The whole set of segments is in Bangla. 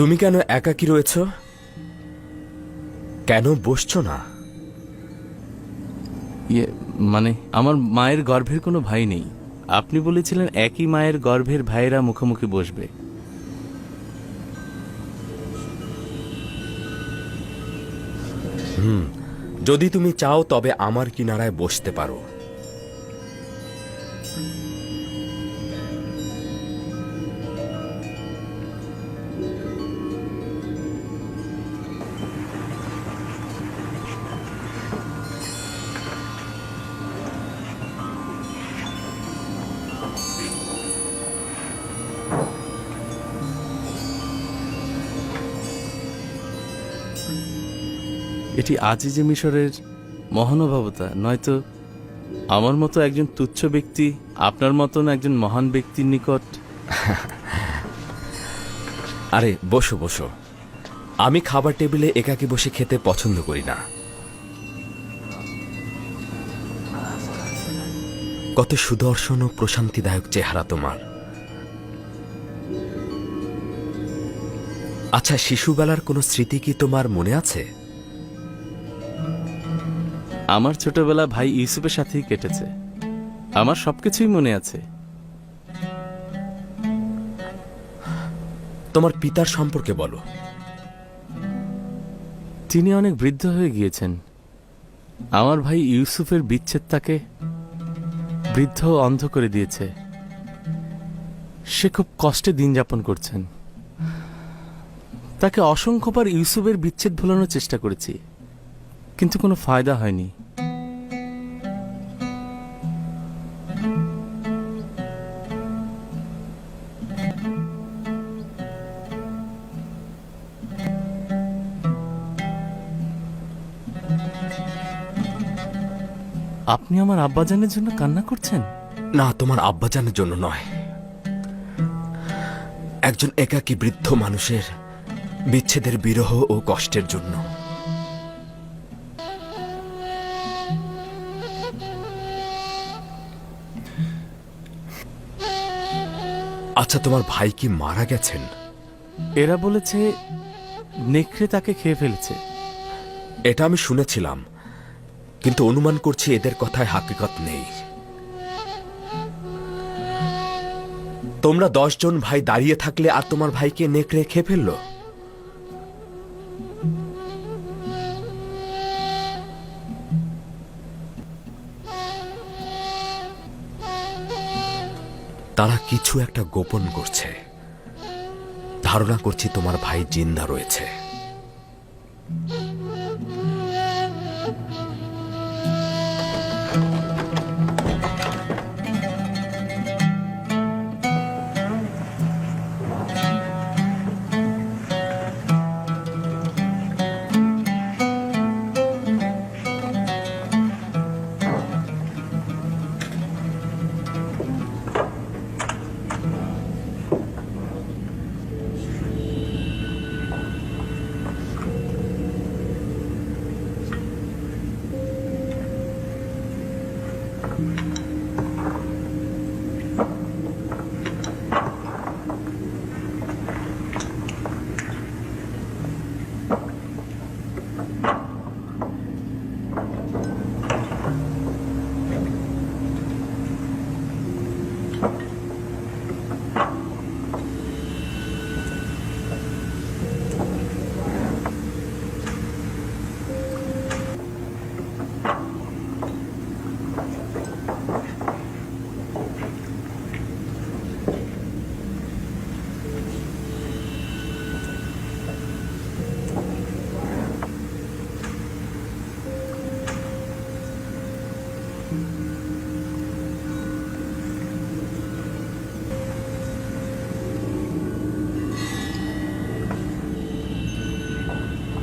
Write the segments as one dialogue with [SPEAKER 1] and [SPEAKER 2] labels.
[SPEAKER 1] তুমি কেন একাকী রয়েছ? কেন বসছো না?
[SPEAKER 2] ইয়ে মানে আমার মায়ের গর্ভের কোনো ভাই নেই। আপনি বলেছিলেন একই মায়ের গর্ভের ভাইয়েরা মুখোমুখি বসবে।
[SPEAKER 1] হুম যদি তুমি চাও তবে আমার কিনারায় বসতে পারো।
[SPEAKER 2] এটি আজিজে মিশরের মহানুভবতা, নয়তো আমার মতো একজন তুচ্ছ ব্যক্তি, আপনার মতন একজন মহান ব্যক্তির নিকট?
[SPEAKER 1] আরে, বসো বসো। আমি খাবার টেবিলে একাকী বসে খেতে পছন্দ করি না। কত সুদর্শন ও প্রশান্তিদায়ক চেহারা তোমার। আচ্ছা শিশুবেলার কোনো স্মৃতি কি তোমার মনে আছে?
[SPEAKER 2] আমার ছোটবেলা ভাই ইউসুফের সাথেই কেটেছে। আমার সবকিছুই মনে আছে।
[SPEAKER 1] তোমার পিতার সম্পর্কে বলো।
[SPEAKER 2] তিনি অনেক বৃদ্ধ হয়ে গিয়েছেন। আমার ভাই ইউসুফের বিচ্ছেদ তাকে বৃদ্ধ অন্ধ করে দিয়েছে। সে খুব কষ্টে দিন যাপন করছেন। তাকে অসংখ্যবার ইউসুফের বিচ্ছেদ ভোলানোর চেষ্টা করেছি। কিন্তু কোনো ফায়দা হয়নি। আপনি আমার আব্বাজানের জন্য কান্না করছেন?
[SPEAKER 1] না তোমার আব্বাজানের জন্য নয়। একজন একাকী বৃদ্ধ মানুষের বিচ্ছেদের বিরহ ও কষ্টের জন্য। আচ্ছা তোমার ভাই কি মারা গেছেন?
[SPEAKER 2] এরা বলেছে নেকড়ে তাকে খেয়ে ফেলেছে।
[SPEAKER 1] এটা আমি শুনেছিলাম। কিন্তু অনুমান করছি এদের কথায় হাকিকত নেই। তোমরা দশজন ভাই দাঁড়িয়ে থাকলে আর তোমার ভাইকে নেকড়ে খেয়ে ফেলল? তারা কিছু একটা গোপন করছে। ধারণা করছি তোমার ভাই জিন্দা রয়েছে। Mm-hmm.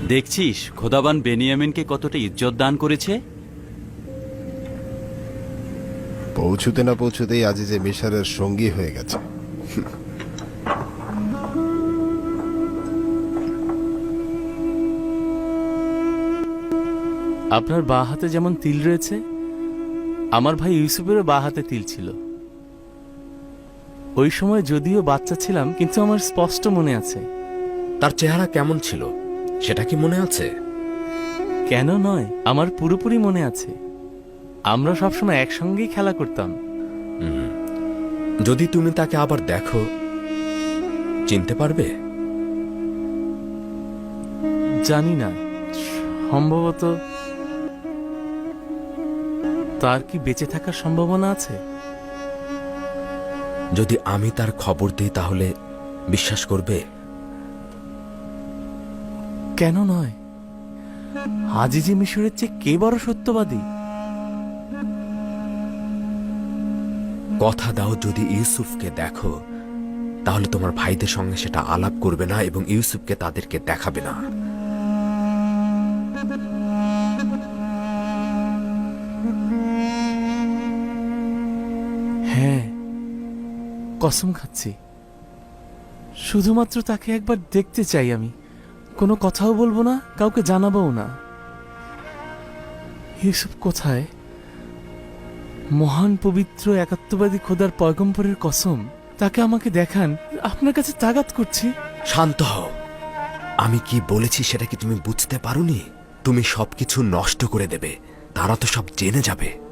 [SPEAKER 3] দেখছিস খোদাবান বেনিয়ামিনকে কতটা ইজ্জত দান করেছে?
[SPEAKER 4] পৌঁছুতে না পৌঁছুতেই আজিজে মিশরের সঙ্গী হয়ে গেছে।
[SPEAKER 2] আপনার বাঁ হাতে যেমন তিল রয়েছে আমার ভাই ইউসুফেরও বা হাতে তিল ছিল। ওই সময় যদিও বাচ্চা ছিলাম কিন্তু আমার স্পষ্ট মনে আছে।
[SPEAKER 1] তার চেহারা কেমন ছিল সেটা কি মনে আছে?
[SPEAKER 2] কেন নয় আমার পুরোপুরি মনে আছে। আমরা সবসময় একসঙ্গেই খেলা করতাম।
[SPEAKER 1] যদি তুমি তাকে আবার দেখো চিনতে পারবে?
[SPEAKER 2] জানি না। সম্ভবত তার কি বেঁচে থাকার সম্ভাবনা আছে?
[SPEAKER 1] যদি আমি তার খবর দিই তাহলে বিশ্বাস করবে?
[SPEAKER 2] কেন নয়? আজিজি মিশরের চেয়ে কে বড় সত্যবাদী?
[SPEAKER 1] কথা দাও যদি ইউসুফকে দেখো তাহলে তোমার ভাইদের সঙ্গে সেটা আলাপ করবে না এবং ইউসুফকে তাদেরকে দেখাবে না।
[SPEAKER 2] হ্যাঁ কসম খাচ্ছি। শুধুমাত্র তাকে একবার দেখতে চাই আমি। কোনো কথাও বলব না, কাউকে জানাবও না। ইউসুফ কোথায় মহান পবিত্র একাত্মবাদী খোদার পয়গম্বরের কসম, তাকে আমাকে দেখান, আপনার কাছে তাগাত করছি।
[SPEAKER 1] শান্ত হও। আমি কি বলেছি সেটা কি তুমি বুঝতে পারোনি? তুমি সবকিছু নষ্ট করে দেবে, তারা তো সব জেনে যাবে।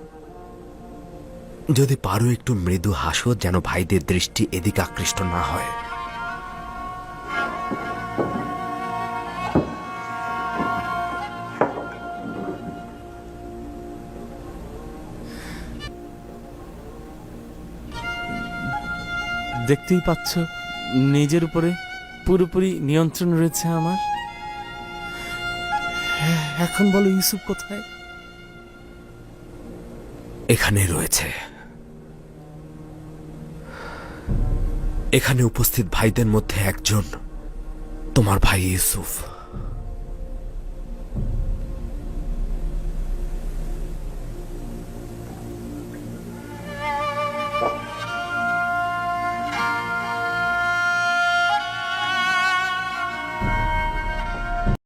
[SPEAKER 1] যদি পারো একটু মৃদু হাসো যেন ভাইদের দৃষ্টি এদিকে আকৃষ্ট না হয়।
[SPEAKER 2] দেখতেই পাচ্ছ নিজের উপরে পুরোপুরি নিয়ন্ত্রণ রয়েছে আমার। এখন বলো ইউসুফ কোথায়?
[SPEAKER 1] এখানে রয়েছে। এখানে উপস্থিত ভাইদের মধ্যে একজন তোমার ভাই ইউসুফ।